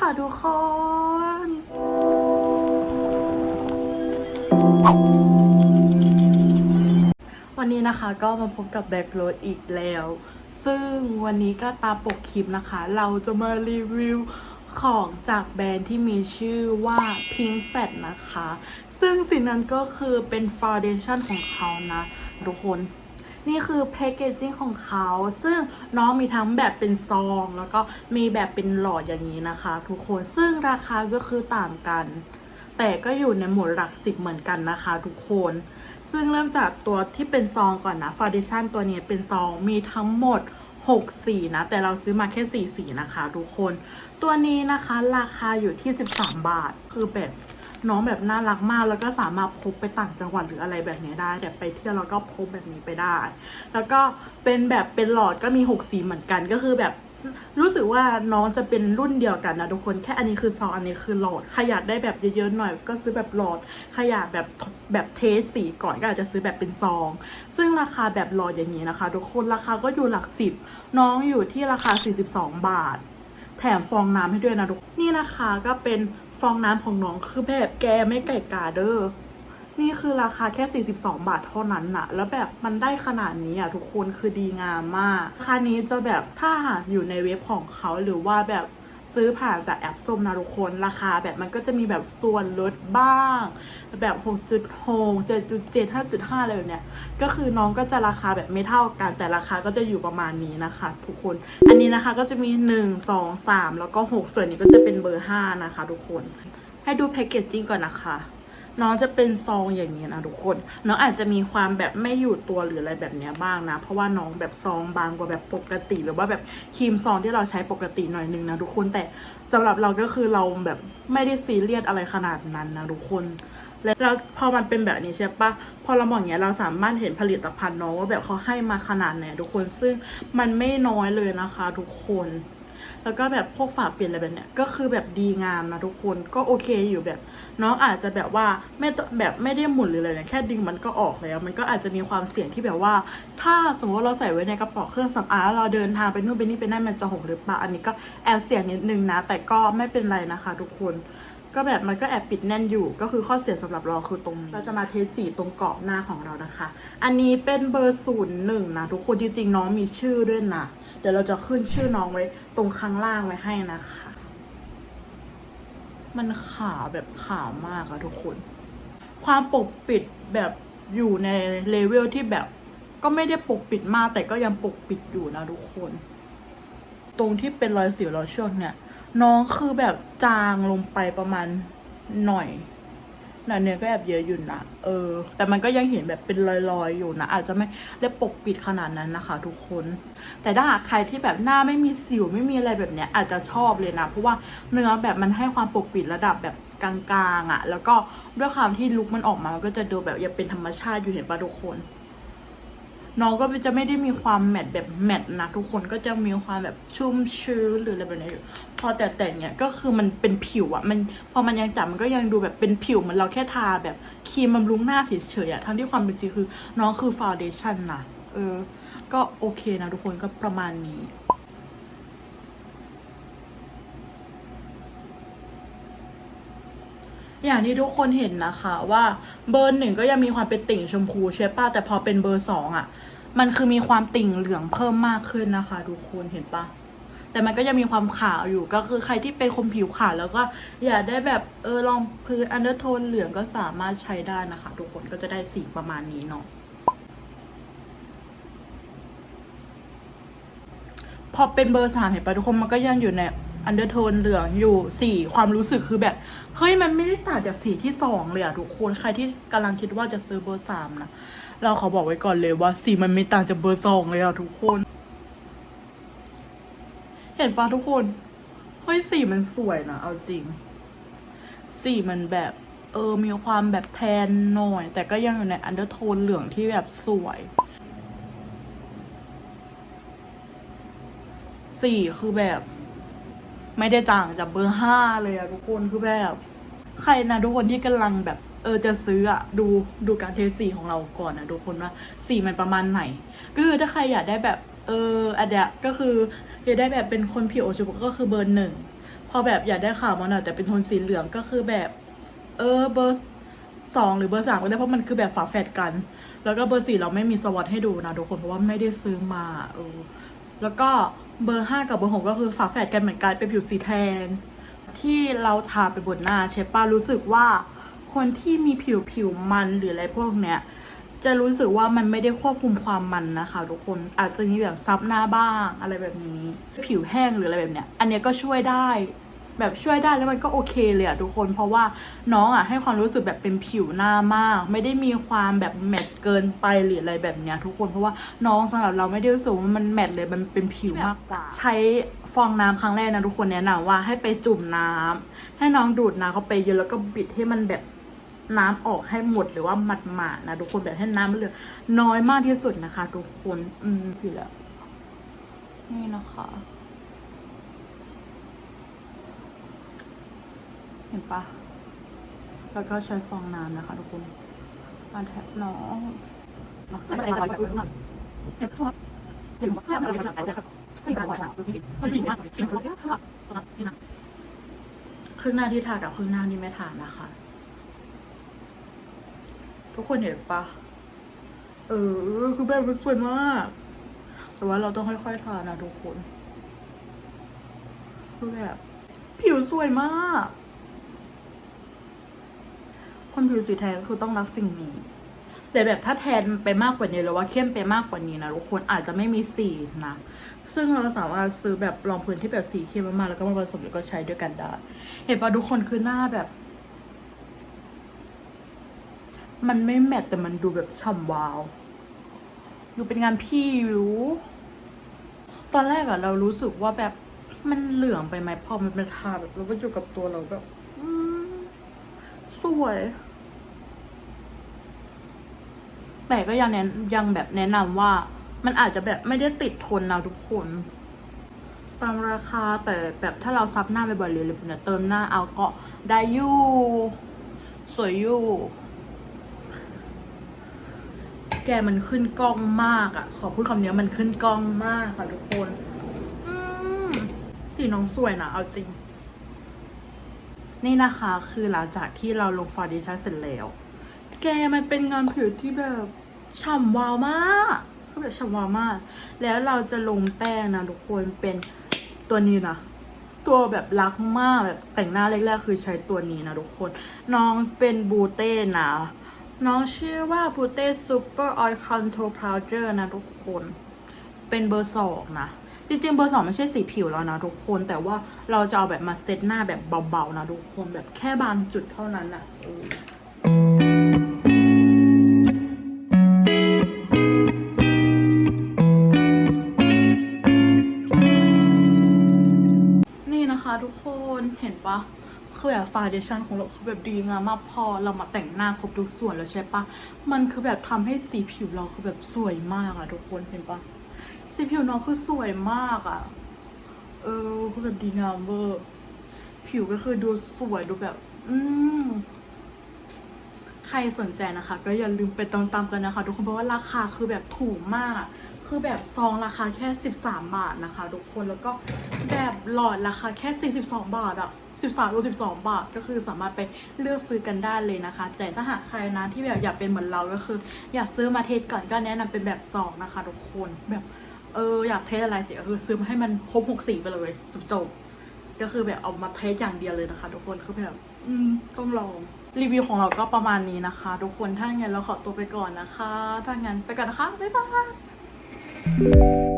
ค่ะทุกคนวันนี้นะคะก็มาพบกับแบ็กโรดอีกแล้ว ซึ่งวันนี้ก็ตามปกคลิปนะคะ เราจะมารีวิวของจากแบรนด์ที่มีชื่อว่า Pink Fat นะคะ ซึ่งสิ่งนั้นก็คือเป็นฟ u n เดชั่นของเขานะ ทุกคน นี่คือแพคเกจจิ้งของเขา ซึ่งน้องมีทั้งแบบเป็นซอง แล้วก็มีแบบเป็นหลอดอย่างนี้นะคะ ทุกคนซึ่งราคาก็คือต่างกัน แต่ก็อยู่ในหมวดหลักสิบเหมือนกันนะคะ ทุกคน ซึ่งเริ่มจากตัวที่เป็นซองก่อนนะฟ u n เดชั่นตัวนี้เป็นซองมีทั้งหมด6สีนะ แต่เราซื้อมาแค่4สีนะคะ ทุกคน ตัวนี้นะคะราคาอยู่ที่ 13 บาท คือแบบ น้องแบบน่ารักมาก แล้วก็สามารถพกไปต่างจังหวัดหรืออะไรแบบนี้ได้แต่ไปเที่ยวแล้วก็พกแบบนี้ไปได้ แล้วก็เป็นแบบเป็นหลอดก็มี6สีเหมือนกันก็คือแบบรู้สึกว่าน้องจะเป็นรุ่นเดียวกันนะทุกคนแค่อันนี้คือซองอันนี้คือหลอดขยากได้แบบเยอะๆหน่อย ก็ซื้อแบบหลอดขยากแบบแบบเทสสีก่อนก็อาจจะซื้อแบบเป็นซอง ซึ่งราคาแบบหลอดอย่างนี้นะคะ ทุกคนราคาก็อยู่หลักสิบน้องอยู่ที่ราคา 42 บาท แถมฟองน้ำให้ด้วยนะทุกคนนี่นะคะก็เป็น ฟองน้ำของน้องคือแบบแกไม่ไก่กาเด้อนี่คือราคาแค่ 42 บาทเท่านั้นน่ะ แล้วแบบมันได้ขนาดนี้อะทุกคนคือดีงามมาก ราคานี้จะแบบถ้าอยู่ในเว็บของเขาหรือว่าแบบ ซื้อผ่านจากแอปส้มนะทุกคนราคาแบบมันก็จะมีแบบส่วนลดบ้าง แบบ 6.6 7.7 5.5อะไรแบบเนี้ยก็คือน้องก็จะราคาแบบไม่เท่ากัน แต่ราคาก็จะอยู่ประมาณนี้นะคะ ทุกคนอันนี้นะคะก็จะมี 1 2 3 แล้วก็ 6 ส่วนนี้ก็จะเป็นเบอร์ 5 นะคะ ทุกคน ให้ดูแพคเกจจิ้งก่อนนะคะ น้องจะเป็นซองอย่างนี้นะทุกคน น้องอาจจะมีความแบบไม่อยู่ตัวหรืออะไรแบบเนี้ยบ้างนะ เพราะว่าน้องแบบซองบางกว่าแบบปกติ หรือว่าแบบครีมซองที่เราใช้ปกติหน่อยนึงนะทุกคนแต่สำหรับเราก็คือเราแบบไม่ได้ซีเรียสอะไรขนาดนั้นนะทุกคนแล้วพอมันเป็นแบบนี้ใช่ปะพอเรามองอย่างเงี้ยเราสามารถเห็นผลิตภัณฑ์น้องว่าแบบเขาให้มาขนาดไหนทุกคนซึ่งมันไม่น้อยเลยนะคะ ทุกคน แล้วก็แบบพวกฝาเปลี่ยนอะไรแบบเนี้ยก็คือแบบดีงามนะทุกคนก็โอเคอยู่แบบ น้องอาจจะแบบว่าไม่แบบไม่ได้หมุนหรืออะไรเนี่ยแค่ดึงมันก็ออกแล้ว มันก็อาจจะมีความเสี่ยงที่แบบว่า ถ้าสมมติเราใส่ไว้ในกระเป๋าเครื่องสำอางแล้วเราเดินทางไปนู่นไปนี่ไปนั่นมันจะหกหรือเปล่าอันนี้ก็แอบเสี่ยงนิดนึงนะ แต่ก็ไม่เป็นไรนะคะ ทุกคนก็แบบมันก็แอบปิดแน่นอยู่ก็คือข้อเสียสำหรับเราคือตรงเราจะมาเทสสีตรงกรอบหน้าของเรานะคะ อันนี้เป็นเบอร์ศูนย์หนึ่งนะทุกคนจริงๆน้องมีชื่อด้วยนะเดี๋ยวเราจะขึ้นชื่อน้องไว้ตรงข้างล่างไว้ให้นะคะ มันขาวแบบขาวมากอะทุกคน ความปกปิดแบบอยู่ในเลเวลที่แบบ ก็ไม่ได้ปกปิดมาก แต่ก็ยังปกปิดอยู่นะทุกคน ตรงที่เป็นรอยสิวรอยเชือกเนี่ย น้องคือแบบจางลงไปประมาณหน่อย หนาเนื้อก็แอบเยอะอยู่นะเออ แต่มันก็ยังเห็นแบบเป็นรอยๆอยู่นะ อาจจะไม่ได้ปกปิดขนาดนั้นนะคะ ทุกคน แต่ถ้าหากใครที่แบบหน้าไม่มีสิวไม่มีอะไรแบบเนี้ยอาจจะชอบเลยนะ เพราะว่าเนื้อแบบมันให้ความปกปิดระดับแบบกลางๆอะ่ะ แล้วก็ด้วยความที่ลุคมันออกมา มันก็จะดูแบบยังเป็นธรรมชาติอยู่เห็นปะทุกคน น้องก็จะไม่ได้มีความแมตแบบแมตนะทุกคนก็จะมีความแบบชุ่มชื้นหรืออะไรแบบนี้อยู่พอแต่แต่เนี่ยก็คือมันเป็นผิวอะมันพอมันยังจับมันก็ยังดูแบบเป็นผิวเหมือนเราแค่ทาแบบครีมบำรุงหน้าเฉยๆอะทั้งที่ความเป็นจริงคือ น้องคือฟาวเดชั่นนะเออ ก็โอเคนะทุกคนก็ประมาณนี้ อย่างที่ทุกคนเห็นนะคะว่าเบอร์หนึ่งก็ยังมีความเป็นติ่งชมพูใช่ป่ะแต่พอเป็นเบอร์สองอะ มันคือมีความติ่งเหลืองเพิ่มมากขึ้นนะคะ ทุกคนเห็นปะแต่มันก็ยังมีความขาวอยู่ก็คือใครที่เป็นคนผิวขาวแล้วก็อยากได้แบบเออลองพื้นอันเดอร์โทนเหลืองก็สามารถใช้ได้นะคะ ทุกคนก็จะได้สีประมาณนี้เนาะพอเป็นเบอร์สามเห็นปะทุกคนมันก็ยังอยู่ใน อันเดอร์โทนเหลืองอยู่สีความรู้สึกคือแบบ เฮ้ยมันไม่ได้ต่างจากสีที่สองเลยอะทุกคนใครที่กำลังคิดว่าจะซื้อเบอร์สามนะเราขอบอกไว้ก่อนเลยว่าสีมันไม่ต่างจากเบอร์สองเลยอะทุกคน เห็นปะทุกคนเฮ้ยสีมันสวยนะเอาจริง สีมันแบบเออมีความแบบแทนหน่อย แต่ก็ยังอยู่ในอันเดอร์โทนเหลืองที่แบบสวยสีคือแบบ ไม่ได้ต่างจากเบอร์ห้าเลยอะทุกคนคือแบบใครนะทุกคนที่กำลังแบบเออจะซื้ออะดูดูการเทสสีของเราก่อนนะทุกคนว่าสีมันประมาณไหนก็คือถ้าใครอยากได้แบบเอออันเดียก็คืออยากได้แบบเป็นคนผิวโอชุบก็คือเบอร์หนึ่งพอแบบอยากได้ขาวมันอยแต่เป็นโทนสีเหลืองก็คือแบบ เออเบอร์สองหรือเบอร์สามก็ได้เพราะมันคือแบบฝาแฝดกัน แล้วก็เบอร์สี่เราไม่มีสวอตให้ดูนะทุกคนเพราะว่าไม่ได้ซื้อมาเออแล้วก็ เบอร์ห้ากับเบอร์หกก็คือฝาแฝดกันเหมือนกันเป็นผิวสีแทน ที่เราทาไปบนหน้าเชฟป้ารู้สึกว่า คนที่มีผิวผิวมันหรืออะไรพวกเนี้ยจะรู้สึกว่ามันไม่ได้ควบคุมความมันนะคะทุกคนอาจจะมีแบบซับหน้าบ้างอะไรแบบนี้ ผิวแห้งหรืออะไรแบบเนี้ย อันเนี้ยก็ช่วยได้ แบบช่วยได้แล้วมันก็โอเคเลยอะทุกคน เพราะว่าน้องอะให้ความรู้สึกแบบเป็นผิวหน้ามาก ไม่ได้มีความแบบแมทเกินไปหรืออะไรแบบเนี้ยทุกคนเพราะว่าน้องสำหรับเราไม่ได้รู้สึกว่ามันแมทเลยมันเป็นผิวมากกว่าใช้ฟองน้ำครั้งแรกนะทุกคนแนะนำว่าให้ไปจุ่มน้ำ ให้น้องดูดน้ำเข้าไปเยอะแล้วก็บิดให้มันแบบน้ำออกให้หมดหรือว่าหมัดหมานะทุกคนแบบให้น้ำเหลือ น้อยมากที่สุดนะคะ ทุกคน อืมผิวแล้วนี่นะคะ เห็นปะแล้วก็ใช้ฟองน้ำนะคะทุกคนมาแทบน้องไม่เป็นไรแบบอื่นนะเห็นว่เห็นอไปมคือครึ่งหน้าที่ทากับครึ่งหน้านี่ไม่ทานะคะ ทุกคนเห็นปะเออ คือแบบมันสวยมาก แต่ว่าเราต้องค่อยๆทานะทุกคนคือแบบผิวสวยมาก คนผิวสีแทนก็คือต้องรักสิ่งนี้ แต่แบบถ้าแทนไปมากกว่านี้หรือว่าเข้มไปมากกว่านี้นะทุกคนอาจจะไม่มีสีนะซึ่งเราสามารถซื้อแบบรองพื้นที่แบบสีเข้มมากๆแล้วก็มาผสมแล้วก็ใช้ด้วยกันได้เห็นปะทุกคนคือหน้าแบบ มันไม่แมทแต่มันดูแบบฉ่ำวาวดูเป็นงานพี่วิวตอนแรกอะเรารู้สึกว่าแบบมันเหลืองไปไหมพอมันเป็นทาแบบเราก็อยู่กับตัวเราแบบสวย แต่ก็ยังแนะยังแบบแนะนำว่า มันอาจจะแบบไม่ได้ติดทนนะทุกคน ตามราคาแต่แบบถ้าเราซับหน้าไปบ่อยๆหรือเนี้ยเติมหน้าเอาก็ได้อยู่สวยอยู่ แกมันขึ้นกล้องมากอะ่ะ ขอพูดคำนี้มันขึ้นกล้องมากค่ะทุกคนสีน้องสวยนะเอาจริง นี่นะคะคือหลังจากที่เราลงฟาวเดชั่นเสร็จแล้ว แกมันเป็นงานผิวที่แบบฉ่ำวาวมากคือแบบฉ่ำวาวมาก แล้วเราจะลงแป้งนะทุกคนเป็นตัวนี้นะตัวแบบรักมากแบบแต่งหน้าแรกๆคือใช้ตัวนี้นะทุกคน น้องเป็นบูเต้นะ น้องชื่อว่าบูเต้ซูเปอร์ออยล์คอนโทรพาวเดอร์นะทุกคน เป็นเบอร์สองนะจริงๆเบอร์สองไม่ใช่สีผิวแล้วนะทุกคน แต่ว่าเราจะเอาแบบมาเซตหน้าแบบเบาๆนะทุกคนแบบแค่บางจุดเท่านั้นนะเเห็นปะคือแบบฟาเดชั่นของเราคือแบบดีงามมากพอเรามาแต่งหน้าครบทุกส่วนแล้วใช่ปะมันคือแบบทำให้สีผิวเราคือแบบสวยมากอะทุกคนเห็นปะสีผิวน้องคือสวยมากอะเออคือแบบดีงามเวอร์ผิวก็คือดูสวยดูแบบ อืมใครสนใจนะคะ ก็อย่าลืมไปตามๆกันนะคะ ทุกคนเพราะว่าราคาคือแบบถูกมาก คือแบบซองราคาแค่ 13 บาทนะคะ ทุกคนแล้วก็แบบหลอดราคาแค่ 42 บาทอะ13รือ12 บาท ก็คือสามารถไปเลือกซื้อกันได้เลยนะคะ แต่ถ้าหากใครนะที่แบบอยากเป็นเหมือนเราก็คือ อยากซื้อมาเทสก่อนก็แนะนำเป็นแบบซองนะคะ ทุกคนแบบเอออยากเทสอะไรเสียก็คือซื้อมาให้มันครบหกสีไปเลยจบๆก็คือแบบเอามาเทสอย่างเดียวเลยนะคะ ทุกคนคือแบบ อืมต้องลองรีวิวของเราก็ประมาณนี้นะคะ ทุกคนถ้างั้นเราขอตัวไปก่อนนะคะ ถ้างั้นไปก่อนนะคะบ๊ายบาย Thank you.